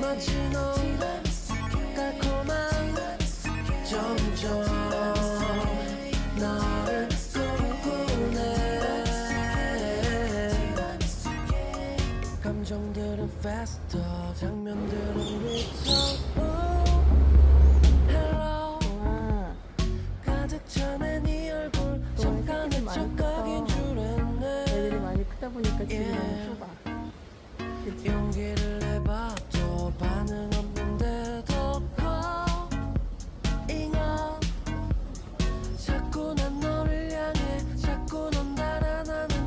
마지노 달콤한 점점 감정들은 faster 장면들은 위쳐 hello. 가득 차네 네 얼굴. 잠깐의 착각인 줄 알았네. 애들이 많이 크다 보니까 지금 너무 좁아. 그치? 용기를 내봐도 반응 없는데 더커. 잉어 자꾸 난너